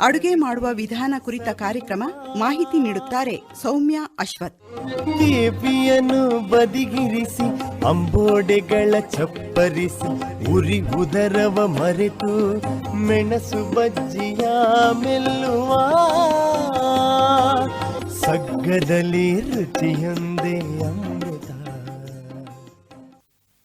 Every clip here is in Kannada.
ಅಡುಗೆ ಮಾಡುವ ವಿಧಾನ ಕುರಿತ ಕಾರ್ಯಕ್ರಮ ಮಾಹಿತಿ ನೀಡುತ್ತಾರೆ ಸೌಮ್ಯ ಅಶ್ವಥ್. ದೇವಿಯನ್ನು ಬದಿಗಿರಿಸಿ ಅಂಬೋಡೆಗಳ ಚಪ್ಪರಿಸಿ ಉರಿ ಉದರವ ಮರೆತು ಮೆಣಸು ಬಜ್ಜಿಯ ಮೆಲ್ಲುವ ಸಗ್ಗದಲ್ಲಿ ರುಚಿಯೊಂದೇ ಅಮೃತ.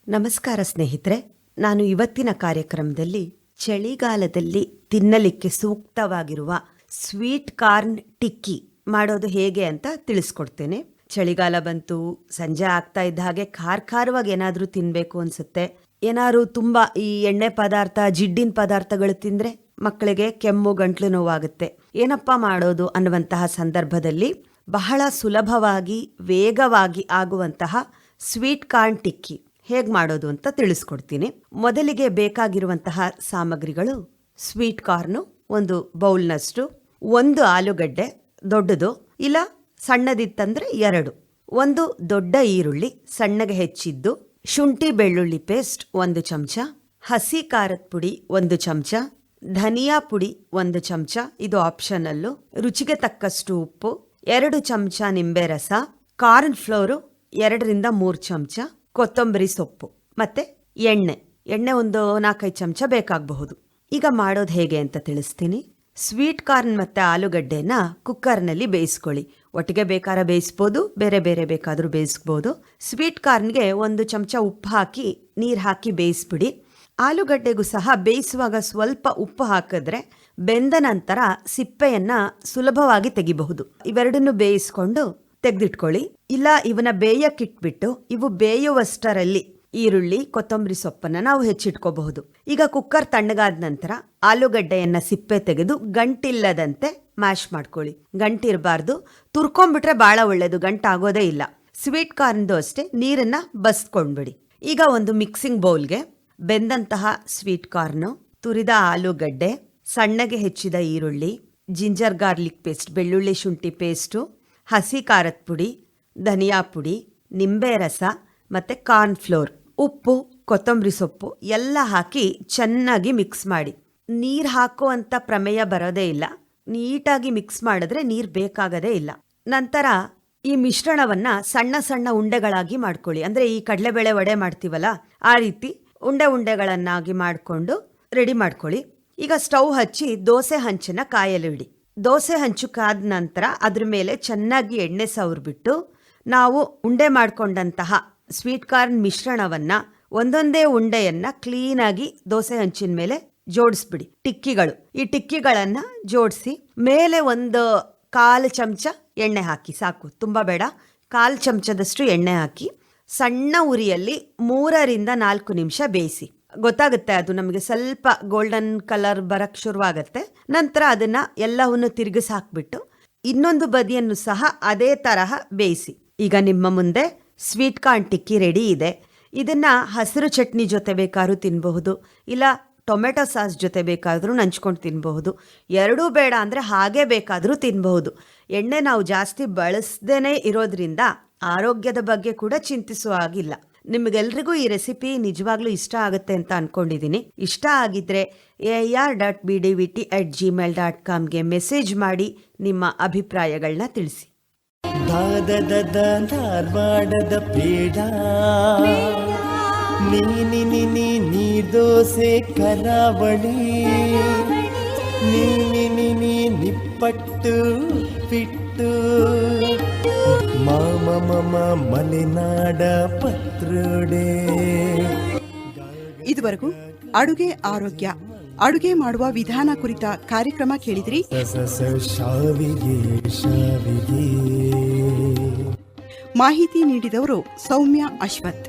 ನಮಸ್ಕಾರ ಸ್ನೇಹಿತರೆ ನಾನು ಇವತ್ತಿನ ಕಾರ್ಯಕ್ರಮದಲ್ಲಿ ಚಳಿಗಾಲದಲ್ಲಿ ತಿನ್ನಲಿಕ್ಕೆ ಸೂಕ್ತವಾಗಿರುವ ಸ್ವೀಟ್ ಕಾರ್ನ್ ಟಿಕ್ಕಿ ಮಾಡೋದು ಹೇಗೆ ಅಂತ ತಿಳಿಸ್ಕೊಡ್ತೇನೆ. ಚಳಿಗಾಲ ಬಂತು, ಸಂಜೆ ಆಗ್ತಾ ಇದ್ದ ಹಾಗೆ ಖಾರ ಖಾರವಾಗಿ ಏನಾದರೂ ತಿನ್ನಬೇಕು ಅನ್ಸುತ್ತೆ. ಏನಾದ್ರು ತುಂಬಾ ಈ ಎಣ್ಣೆ ಪದಾರ್ಥ, ಜಿಡ್ಡಿನ ಪದಾರ್ಥಗಳು ತಿಂದ್ರೆ ಮಕ್ಕಳಿಗೆ ಕೆಮ್ಮು, ಗಂಟ್ಲು ನೋವಾಗುತ್ತೆ. ಏನಪ್ಪ ಮಾಡೋದು ಅನ್ನುವಂತಹ ಸಂದರ್ಭದಲ್ಲಿ ಬಹಳ ಸುಲಭವಾಗಿ, ವೇಗವಾಗಿ ಆಗುವಂತಹ ಸ್ವೀಟ್ ಕಾರ್ನ್ ಟಿಕ್ಕಿ. ಹೇಗೆ ಮಾಡೋದು ಅಂತ ತಿಳಿಸ್ಕೊಡ್ತೀನಿ. ಮೊದಲಿಗೆ ಬೇಕಾಗಿರುವಂತಹ ಸಾಮಗ್ರಿಗಳು, ಸ್ವೀಟ್ ಕಾರ್ನು, ಒಂದು ಬೌಲ್ನಷ್ಟು, ಒಂದು ಆಲೂಗಡ್ಡೆ ದೊಡ್ಡದು, ಇಲ್ಲ ಸಣ್ಣದಿತ್ತಂದ್ರೆ ಎರಡು. ಒಂದು ದೊಡ್ಡ ಈರುಳ್ಳಿ, ಸಣ್ಣಗೆ ಹೆಚ್ಚಿದ್ದು, ಶುಂಠಿ ಬೆಳ್ಳುಳ್ಳಿ ಪೇಸ್ಟ್ ಒಂದು ಚಮಚ, ಹಸಿ ಖಾರದ ಪುಡಿ ಒಂದು ಚಮಚ, ಧನಿಯಾ ಪುಡಿ ಒಂದು ಚಮಚ, ಇದು ಆಪ್ಷನಲ್ಲು. ರುಚಿಗೆ ತಕ್ಕಷ್ಟು ಉಪ್ಪು, ಎರಡು ಚಮಚ ನಿಂಬೆ ರಸ, ಕಾರ್ನ್ ಫ್ಲೋರು ಎರಡರಿಂದ ಮೂರು ಚಮಚ ಕೊತ್ತಂಬರಿ ಸೊಪ್ಪು, ಮತ್ತೆ ಎಣ್ಣೆ. ಎಣ್ಣೆ ಒಂದು ನಾಲ್ಕೈದು ಚಮಚ ಬೇಕಾಗಬಹುದು. ಈಗ ಮಾಡೋದು ಹೇಗೆ ಅಂತ ತಿಳಿಸ್ತೀನಿ. ಸ್ವೀಟ್ ಕಾರ್ನ್ ಮತ್ತೆ ಆಲೂಗಡ್ಡೆನ ಕುಕ್ಕರ್ನಲ್ಲಿ ಬೇಯಿಸ್ಕೊಳ್ಳಿ. ಒಟ್ಟಿಗೆ ಬೇಕಾದ್ರೆ ಬೇಯಿಸ್ಬೋದು, ಬೇರೆ ಬೇರೆ ಬೇಕಾದರೂ ಬೇಯಿಸ್ಬೋದು. ಸ್ವೀಟ್ ಕಾರ್ನ್ಗೆ ಒಂದು ಚಮಚ ಉಪ್ಪು ಹಾಕಿ, ನೀರು ಹಾಕಿ ಬೇಯಿಸ್ಬಿಡಿ. ಆಲೂಗಡ್ಡೆಗೂ ಸಹ ಬೇಯಿಸುವಾಗ ಸ್ವಲ್ಪ ಉಪ್ಪು ಹಾಕಿದ್ರೆ ಬೆಂದ ನಂತರ ಸಿಪ್ಪೆಯನ್ನು ಸುಲಭವಾಗಿ ತೆಗಿಬಹುದು. ಇವೆರಡನ್ನು ಬೇಯಿಸ್ಕೊಂಡು ತೆಗೆದಿಟ್ಕೊಳ್ಳಿ. ಇಲ್ಲ, ಇವನ್ನ ಬೇಯಕ್ಕಿಟ್ಬಿಟ್ಟು ಇವು ಬೇಯುವಷ್ಟರಲ್ಲಿ ಈರುಳ್ಳಿ, ಕೊತ್ತಂಬರಿ ಸೊಪ್ಪನ್ನ ನಾವು ಹೆಚ್ಚಿಟ್ಕೋಬಹುದು. ಈಗ ಕುಕ್ಕರ್ ತಣ್ಣಗಾದ ನಂತರ ಆಲೂಗಡ್ಡೆಯನ್ನ ಸಿಪ್ಪೆ ತೆಗೆದು ಗಂಟಿಲ್ಲದಂತೆ ಮ್ಯಾಶ್ ಮಾಡ್ಕೊಳ್ಳಿ. ಗಂಟಿರಬಾರ್ದು. ತುರ್ಕೊಂಡ್ಬಿಟ್ರೆ ಬಹಳ ಒಳ್ಳೇದು, ಗಂಟಾಗೋದೇ ಇಲ್ಲ. ಸ್ವೀಟ್ ಕಾರ್ನ್ದು ಅಷ್ಟೇ, ನೀರನ್ನ ಬಸ್ಕೊಂಡ್ಬಿಡಿ. ಈಗ ಒಂದು ಮಿಕ್ಸಿಂಗ್ ಬೌಲ್ಗೆ ಬೆಂದಂತಹ ಸ್ವೀಟ್ ಕಾರ್ನು, ತುರಿದ ಆಲೂಗಡ್ಡೆ, ಸಣ್ಣಗೆ ಹೆಚ್ಚಿದ ಈರುಳ್ಳಿ, ಜಿಂಜರ್ ಗಾರ್ಲಿಕ್ ಪೇಸ್ಟ್, ಬೆಳ್ಳುಳ್ಳಿ ಶುಂಠಿ ಪೇಸ್ಟು ಹಸಿ ಖಾರದ ಪುಡಿ, ಧನಿಯಾ ಪುಡಿ, ನಿಂಬೆ ರಸ ಮತ್ತು ಕಾರ್ನ್ ಫ್ಲೋರ್. ಉಪ್ಪು, ಕೊತ್ತಂಬರಿ ಸೊಪ್ಪು ಎಲ್ಲ ಹಾಕಿ ಚೆನ್ನಾಗಿ ಮಿಕ್ಸ್ ಮಾಡಿ. ನೀರು ಹಾಕುವಂಥ ಪ್ರಮೇಯ ಬರೋದೇ ಇಲ್ಲ. ನೀಟಾಗಿ ಮಿಕ್ಸ್ ಮಾಡಿದ್ರೆ ನೀರು ಬೇಕಾಗದೇ ಇಲ್ಲ. ನಂತರ ಈ ಮಿಶ್ರಣವನ್ನು ಸಣ್ಣ ಸಣ್ಣ ಉಂಡೆಗಳಾಗಿ ಮಾಡ್ಕೊಳ್ಳಿ. ಅಂದರೆ ಈ ಕಡಲೆಬೇಳೆ ವಡೆ ಮಾಡ್ತೀವಲ್ಲ, ಆ ರೀತಿ ಉಂಡೆ ಉಂಡೆಗಳನ್ನಾಗಿ ಮಾಡಿಕೊಂಡು ರೆಡಿ ಮಾಡ್ಕೊಳ್ಳಿ. ಈಗ ಸ್ಟವ್ ಹಚ್ಚಿ ದೋಸೆ ಹಂಚನ್ನ ಕಾಯಲಿಡಿ ದೋಸೆ ಹಂಚುಕಾದ ನಂತರ ಅದ್ರ ಮೇಲೆ ಚೆನ್ನಾಗಿ ಎಣ್ಣೆ ಸವರ್ಬಿಟ್ಟು ನಾವು ಉಂಡೆ ಮಾಡಿಕೊಂಡಂತಹ ಸ್ವೀಟ್ ಕಾರ್ನ್ ಮಿಶ್ರಣವನ್ನು ಒಂದೊಂದೇ ಉಂಡೆಯನ್ನು ಕ್ಲೀನಾಗಿ ದೋಸೆ ಹಂಚಿನ ಮೇಲೆ ಜೋಡಿಸ್ಬಿಡಿ. ಟಿಕ್ಕಿಗಳು. ಈ ಟಿಕ್ಕಿಗಳನ್ನು ಜೋಡಿಸಿ ಮೇಲೆ ಒಂದು ಕಾಲು ಚಮಚ ಎಣ್ಣೆ ಹಾಕಿ. ಸಾಕು, ತುಂಬ ಬೇಡ. ಕಾಲು ಚಮಚದಷ್ಟು ಎಣ್ಣೆ ಹಾಕಿ ಸಣ್ಣ ಉರಿಯಲ್ಲಿ ಮೂರರಿಂದ ನಾಲ್ಕು ನಿಮಿಷ ಬೇಯಿಸಿ. ಗೊತ್ತಾಗುತ್ತೆ ಅದು ನಮಗೆ ಸ್ವಲ್ಪ ಗೋಲ್ಡನ್ ಕಲರ್ ಬರಕ್ಕೆ ಶುರುವಾಗತ್ತೆ. ನಂತರ ಅದನ್ನು ಎಲ್ಲವನ್ನು ತಿರುಗಿಸಿ ಹಾಕ್ಬಿಟ್ಟು ಇನ್ನೊಂದು ಬದಿಯನ್ನು ಸಹ ಅದೇ ತರಹ ಬೇಯಿಸಿ. ಈಗ ನಿಮ್ಮ ಮುಂದೆ ಸ್ವೀಟ್ ಕಾರ್ನ್ ಟಿಕ್ಕಿ ರೆಡಿ ಇದೆ. ಇದನ್ನ ಹಸಿರು ಚಟ್ನಿ ಜೊತೆ ಬೇಕಾದ್ರೂ ತಿನ್ನಬಹುದು ಇಲ್ಲ ಟೊಮೆಟೊ ಸಾಸ್ ಜೊತೆ ಬೇಕಾದರೂ ನಂಚ್ಕೊಂಡು ತಿನ್ನಬಹುದು ಎರಡೂ ಬೇಡ ಅಂದರೆ ಹಾಗೆ ಬೇಕಾದರೂ ತಿನ್ನಬಹುದು ಎಣ್ಣೆ ನಾವು ಜಾಸ್ತಿ ಬಳಸದೇನೆ ಇರೋದ್ರಿಂದ ಆರೋಗ್ಯದ ಬಗ್ಗೆ ಕೂಡ ಚಿಂತಿಸುವ ಹಾಗಿಲ್ಲ. ನಿಮಗೆಲ್ರಿಗೂ ಈ ರೆಸಿಪಿ ನಿಜವಾಗ್ಲೂ ಇಷ್ಟ ಆಗುತ್ತೆ ಅಂತ ಅನ್ಕೊಂಡಿದ್ದೀನಿ ಇಷ್ಟ ಆಗಿದ್ರೆ A R dot B D V T at Gmail dot ಕಾಮ್ಗೆ message ಮಾಡಿ ನಿಮ್ಮ ಅಭಿಪ್ರಾಯಗಳನ್ನ ತಿಳಿಸಿ. ನಿನಿ ನೀರ್ದೋಸೆ ಕರಾವಳಿ. ನಿಪ್ಪಟ್ಟು ಪಿಟ್ಟು ಮಾಮ ಮಮ ಮಲೆನಾಡ ಪತ್ರೊಡೆ. ಇದುವರೆಗೂ ಅಡುಗೆ ಆರೋಗ್ಯ ಅಡುಗೆ ಮಾಡುವ ವಿಧಾನ ಕುರಿತ ಕಾರ್ಯಕ್ರಮ ಕೇಳಿದ್ರಿ? ಮಾಹಿತಿ ನೀಡಿದವರು ಸೌಮ್ಯ ಅಶ್ವಥ್.